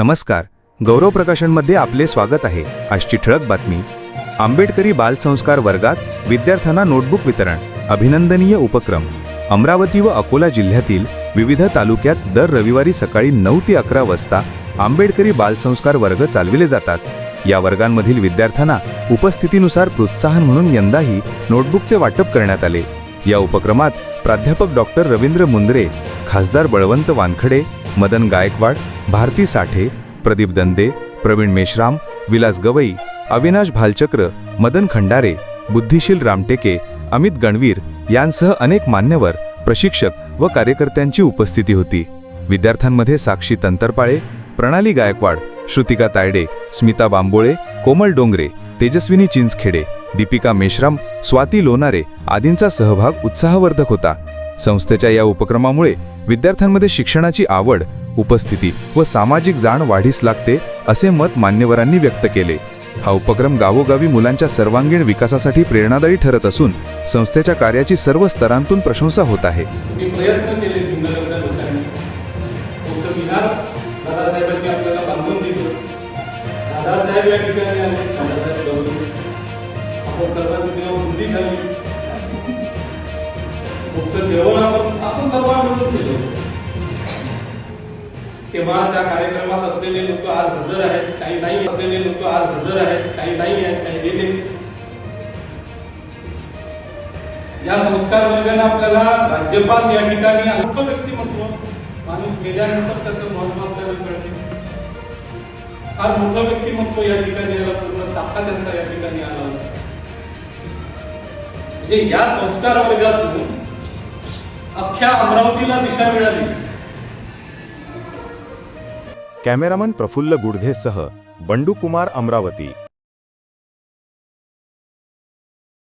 नमस्कार. गौरव प्रकाशनमध्ये आपले स्वागत आहे. आजची ठळक बातमी. आंबेडकरी बालसंस्कार वर्गात विद्यार्थ्यांना नोटबुक वितरण अभिनंदनीय उपक्रम. अमरावती व अकोला जिल्ह्यातील विविध तालुक्यात दर रविवारी सकाळी नऊ ते अकरा वाजता आंबेडकरी बालसंस्कार वर्ग चालविले जातात. या वर्गांमधील विद्यार्थ्यांना उपस्थितीनुसार प्रोत्साहन म्हणून यंदाही नोटबुकचे वाटप करण्यात आले. या उपक्रमात प्राध्यापक डॉक्टर रवींद्र मुंद्रे खासदार बळवंत वानखडे मदन गायकवाड भारती साठे प्रदीप दंदे प्रवीण मेश्राम विलास गवई अविनाश भालचक्र मदन खंडारे बुद्धिशील रामटेके अमित गणवीर यांसह अनेक मान्यवर प्रशिक्षक व कार्यकर्त्यांची उपस्थिती होती. विद्यार्थ्यांमध्ये साक्षी तंतरपाळे प्रणाली गायकवाड श्रुतिका तायडे स्मिता बांबोळे कोमल डोंगरे तेजस्विनी चिंचखेडे दीपिका मेश्राम स्वाती लोणारे आदींचा सहभाग उत्साहवर्धक होता. संस्थेच्या या उपक्रमामुळे विद्यार्थ्यांमध्ये शिक्षणाची आवड उपस्थिती व सामाजिक जाण वाढीस लागते असे मत मान्यवरांनी व्यक्त केले. हा उपक्रम गावोगावी मुलांच्या सर्वांगीण विकासासाठी प्रेरणादायी ठरत असून संस्थेच्या कार्याची सर्व स्तरांतून प्रशंसा होत आहे. दादासाहेब या ठिकाणी फक्त जेवण आपण आपण सर्वांना मिळून केले. तेव्हा त्या कार्यक्रमात असलेले लोक आज हजर आहेत काही नाही. असलेले लोक आज हजर आहेत काही नाही आहेत काही गेले या संस्कार वर्गाने आपल्याला राज्यपाल या ठिकाणी अल्प व्यक्तिमत्व माणूस गेल्यानंतर त्याचं महत्त्व आपल्याला कळते. फार मोठं व्यक्तिमत्व या ठिकाणी आला पूर्ण ताका त्यांचा या ठिकाणी आला होता. म्हणजे या संस्कार वर्गातून अख्ख्या अमरावतीला दिशा मिळाली. कॅमेरामन प्रफुल्ल गुडघेसह बंडू कुमार अमरावती.